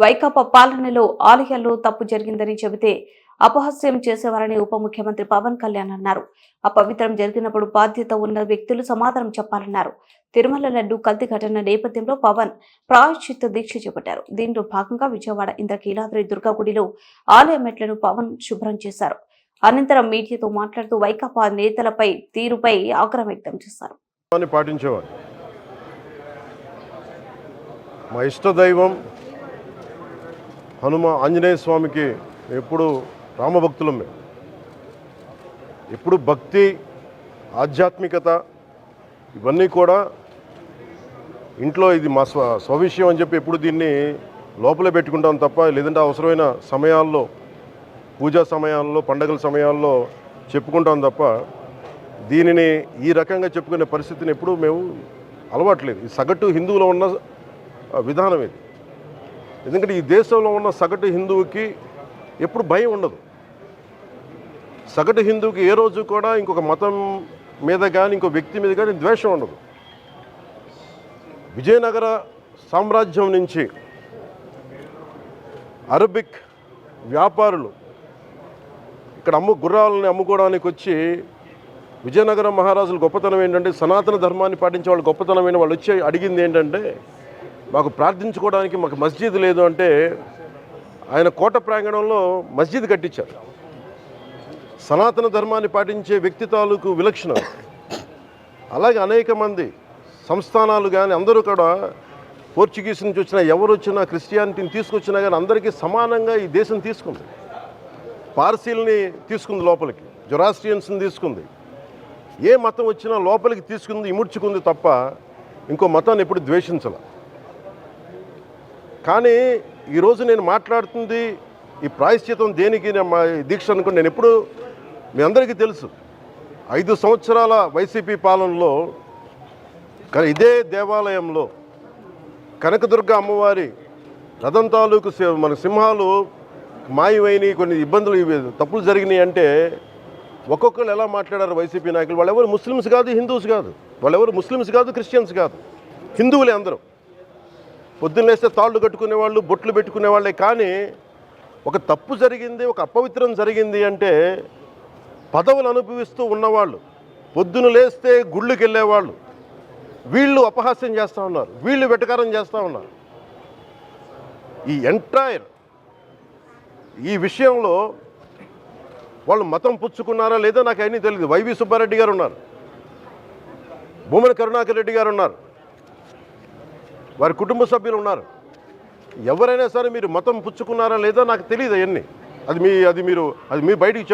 వైకాపా పాలనలో ఆలయాల్లో తప్పు జరిగిందని చెబితే అపహాస్యం చేసేవారని ఉప ముఖ్యమంత్రి పవన్ కళ్యాణ్ అన్నారు. అపవిత్రం జరిగినప్పుడు బాధ్యత ఉన్న వ్యక్తులు సమాధానం చెప్పాలన్నారు. తిరుమల లడ్డు కల్తీ ఘటన నేపథ్యంలో పవన్ ప్రాయశ్చిత్త దీక్ష చేపట్టారు. దీంట్లో భాగంగా విజయవాడ ఇంద్రకీలాద్రి దుర్గా గుడిలో ఆలయ మెట్లను పవన్ శుభ్రం చేశారు. అనంతరం మీడియాతో మాట్లాడుతూ వైకాపా నేతలపై తీరుపై ఆగ్రహం వ్యక్తం చేశారు. పాటించేవారు. మా ఇష్ట దైవం హనుమ ఆంజనేయ స్వామికి ఎప్పుడు రామభక్తులం మేము ఎప్పుడు భక్తి ఆధ్యాత్మికత ఇవన్నీ కూడా ఇంట్లో ఇది మా స్వ స్వవిషయం అని చెప్పి ఎప్పుడు దీన్ని లోపలే పెట్టుకుంటాం తప్ప లేదంటే అవసరమైన సమయాల్లో పూజా సమయాల్లో పండగల సమయాల్లో చెప్పుకుంటాం తప్ప దీనిని ఈ రకంగా చెప్పుకునే పరిస్థితిని ఎప్పుడూ మేము అలవాట్లేదు. ఈ సగటు హిందువులో ఉన్న విధానం ఇది. ఎందుకంటే ఈ దేశంలో ఉన్న సగటు హిందువుకి ఎప్పుడు భయం ఉండదు. సగటు హిందువుకి ఏ రోజు కూడా ఇంకొక మతం మీద కానీ ఇంకో వ్యక్తి మీద కానీ ద్వేషం ఉండదు. విజయనగర సామ్రాజ్యం నుంచి అరబిక్ వ్యాపారులు ఇక్కడ అమ్ము గుర్రాలని అమ్ముకోవడానికి వచ్చి విజయనగరం మహారాజుల గొప్పతనం ఏంటంటే సనాతన ధర్మాన్ని పాటించే వాళ్ళు గొప్పతనమైన వాళ్ళు వచ్చి అడిగింది ఏంటంటే మాకు ప్రార్థించుకోవడానికి మాకు మస్జిద్ లేదు అంటే ఆయన కోట ప్రాంగణంలో మస్జిద్ కట్టించారు. సనాతన ధర్మాన్ని పాటించే వ్యక్తి తాలూకు విలక్షణం. అలాగే అనేక మంది సంస్థానాలు కానీ అందరూ కూడా పోర్చుగీస్ నుంచి వచ్చినా ఎవరు వచ్చినా క్రిస్టియానిటీని తీసుకొచ్చినా కానీ అందరికీ సమానంగా ఈ దేశం తీసుకుంది. పార్సీల్ని తీసుకుంది లోపలికి జొరాస్ట్రియన్స్ని తీసుకుంది. ఏ మతం వచ్చినా లోపలికి తీసుకుంది ఇముడ్చుకుంది తప్ప ఇంకో మతాన్ని ఎప్పుడు ద్వేషించాల. కానీ ఈరోజు నేను మాట్లాడుతుంది ఈ ప్రాయశ్చితం దేనికి మా దీక్ష అనుకుని నేను ఎప్పుడు మీ అందరికీ తెలుసు. ఐదు సంవత్సరాల వైసీపీ పాలనలో ఇదే దేవాలయంలో కనకదుర్గ అమ్మవారి రథం తాలూకు సి- మన సింహాలు మాయమైనవి కొన్ని ఇబ్బందులు తప్పులు జరిగినాయి అంటే ఒక్కొక్కరు ఎలా మాట్లాడారు వైసీపీ నాయకులు? వాళ్ళెవరు ముస్లిమ్స్ కాదు హిందూస్ కాదు. వాళ్ళెవరు ముస్లిమ్స్ కాదు క్రిస్టియన్స్ కాదు. హిందువులే అందరూ. పొద్దున్న లేస్తే తాళ్ళు కట్టుకునే వాళ్ళు బొట్లు పెట్టుకునే వాళ్ళే. కానీ ఒక తప్పు జరిగింది ఒక అపవిత్రం జరిగింది అంటే పదవులు అనుభవిస్తూ ఉన్నవాళ్ళు పొద్దున లేస్తే గుళ్ళకి వెళ్ళేవాళ్ళు వీళ్ళు అపహాస్యం చేస్తూ ఉన్నారు వీళ్ళు వెటకారం చేస్తూ ఉన్నారు. ఈ ఎంటైర్ ఈ విషయంలో వాళ్ళు మతం పుచ్చుకున్నారా లేదో నాకు అన్నీ తెలియదు వైవి సుబ్బారెడ్డి గారు ఉన్నారు. భూమన కరుణాకర్ రెడ్డి గారు ఉన్నారు. వారి కుటుంబ సభ్యులు ఉన్నారు. ఎవరైనా సరే మీరు మతం పుచ్చుకున్నారా లేదో నాకు తెలియదు అవన్నీ. అది మీ అది మీరు అది మీ బయటికి చెప్పు